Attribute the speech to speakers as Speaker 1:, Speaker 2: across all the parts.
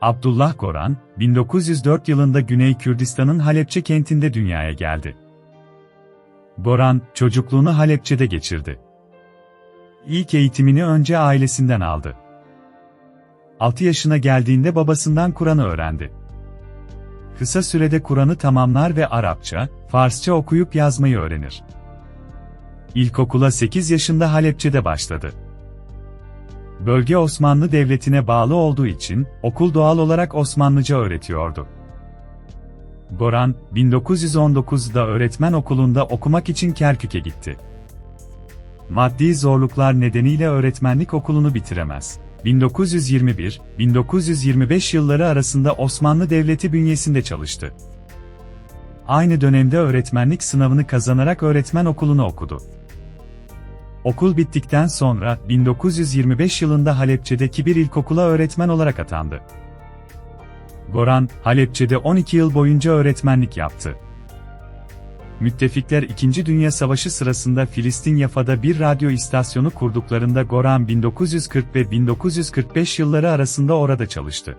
Speaker 1: Abdullah Goran, 1904 yılında Güney Kürdistan'ın Halepçe kentinde dünyaya geldi. Goran, çocukluğunu Halepçe'de geçirdi. İlk eğitimini önce ailesinden aldı. 6 yaşına geldiğinde babasından Kur'an'ı öğrendi. Kısa sürede Kur'an'ı tamamlar ve Arapça, Farsça okuyup yazmayı öğrenir. İlkokula 8 yaşında Halepçe'de başladı. Bölge Osmanlı Devleti'ne bağlı olduğu için, okul doğal olarak Osmanlıca öğretiyordu. Goran, 1919'da öğretmen okulunda okumak için Kerkük'e gitti. Maddi zorluklar nedeniyle öğretmenlik okulunu bitiremez. 1921-1925 yılları arasında Osmanlı Devleti bünyesinde çalıştı. Aynı dönemde öğretmenlik sınavını kazanarak öğretmen okulunu okudu. Okul bittikten sonra 1925 yılında Halepçe'deki bir ilkokula öğretmen olarak atandı. Goran, Halepçe'de 12 yıl boyunca öğretmenlik yaptı. Müttefikler 2. Dünya Savaşı sırasında Filistin Yafa'da bir radyo istasyonu kurduklarında Goran 1940 ve 1945 yılları arasında orada çalıştı.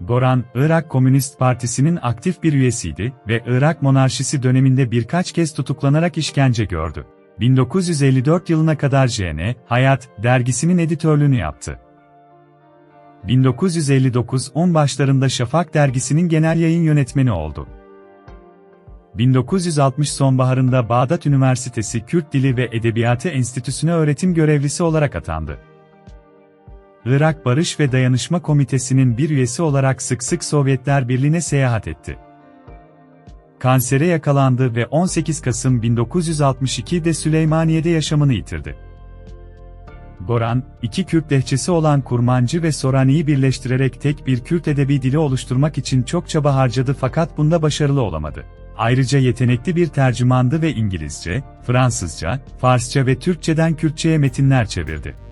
Speaker 1: Goran, Irak Komünist Partisi'nin aktif bir üyesiydi ve Irak monarşisi döneminde birkaç kez tutuklanarak işkence gördü. 1954 yılına kadar JN, Hayat, dergisinin editörlüğünü yaptı. 1959-10 başlarında Şafak dergisinin genel yayın yönetmeni oldu. 1960 sonbaharında Bağdat Üniversitesi Kürt Dili ve Edebiyatı Enstitüsü'ne öğretim görevlisi olarak atandı. Irak Barış ve Dayanışma Komitesi'nin bir üyesi olarak sık sık Sovyetler Birliği'ne seyahat etti. Kansere yakalandı ve 18 Kasım 1962'de Süleymaniye'de yaşamını yitirdi. Goran, iki Kürt lehçesi olan Kurmancı ve Sorani'yi birleştirerek tek bir Kürt edebi dili oluşturmak için çok çaba harcadı fakat bunda başarılı olamadı. Ayrıca yetenekli bir tercümandı ve İngilizce, Fransızca, Farsça ve Türkçeden Kürtçe'ye metinler çevirdi.